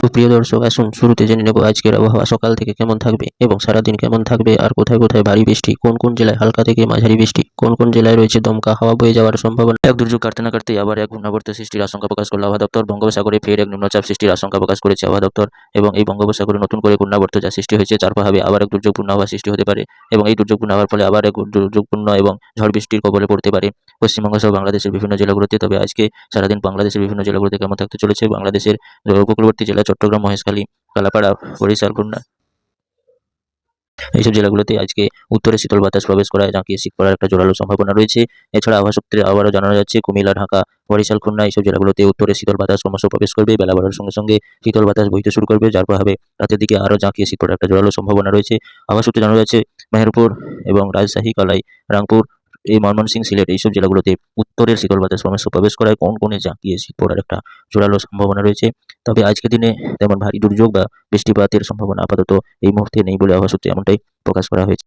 তো প্রিয় দর্শক, আসুন শুরুতে জেনে নেব আজকের আবহাওয়া, সকাল থেকে কেমন থাকবে এবং সারাদিন কেমন থাকবে আর কোথায় কোথায় ভারী বৃষ্টি, কোন কোন জেলায় হালকা থেকে মাঝারি বৃষ্টি, কোন কোন জেলায় রয়েছে দমকা হাওয়া বয়ে যাওয়ার সম্ভাবনা। এক দুর্যোগ কাটতে না কাটতে আবার এক ঘূর্ণাবর্ত সৃষ্টির আশঙ্কা প্রকাশ করল আবহাওয়া দপ্তর। বঙ্গোপসাগরে ফের এক নিম্নচাপ সৃষ্টির আশঙ্কা প্রকাশ করেছে আবহাওয়া দপ্তর এবং এই বঙ্গোপসাগরে নতুন করে ঘূর্ণাবর্ত যা সৃষ্টি হয়েছে তার প্রভাবে আবার এক দুর্যোগপূর্ণ আবহাওয়া সৃষ্টি হতে পারে এবং এই দুর্যোগপূর্ণ হওয়ার ফলে আবার এক দুর্যোগপূর্ণ এবং ঝড় বৃষ্টির কবলে পড়তে পারে। পশ্চিমবঙ্গ সহ বাংলাদেশের বিভিন্ন জেলাগুলোতে, তবে আজকে সারাদিন বাংলাদেশের বিভিন্ন জেলাগুলোতে কেমন থাকতে চলেছে? বাংলাদেশের উপকূলবর্তী জেলা চট্টগ্রাম, মহেশখালী, কালাপাড়া, বরিশাল, খুলনা। এইসব জেলাগুলোতে আজকে উত্তরে শীতল বাতাস প্রবেশ করায় জাঁকিয়ে শীত পড়ার একটা জোরালো সম্ভাবনা রয়েছে। এছাড়া আবহাওয়া সূত্রে আবারও জানানো যাচ্ছে, কুমিল্লা, ঢাকা, বরিশাল, খুলনা এইসব জেলাগুলোতে উত্তরে শীতল বাতাস ক্রমশ প্রবেশ করবে। বেলা বাড়ার সঙ্গে সঙ্গে শীতল বাতাস বইতে শুরু করবে, যার প্রভাবে রাতের দিকে আরও জাঁকিয়ে শীত পড়ার একটা জোরালো সম্ভাবনা রয়েছে। আবহাওয়া সূত্রে জানানো যাচ্ছে, মেহেরপুর এবং রাজশাহী, কালাই, রাংপুর এই ময়মনসিংহ সিলেট এইসব জেলাগুলোতে উত্তরের শীতল বাতাস ক্রমশ প্রবেশ করায় কোন কোণে জাঁকিয়ে শীত পড়ার একটা জোরালো সম্ভাবনা রয়েছে। তবে আজকের দিনে তেমন ভারী দুর্যোগ বা বৃষ্টিপাতের সম্ভাবনা আপাতত এই মুহূর্তে নেই বলে আবহাওয়া সূত্রে এমনটাই প্রকাশ করা হয়েছে।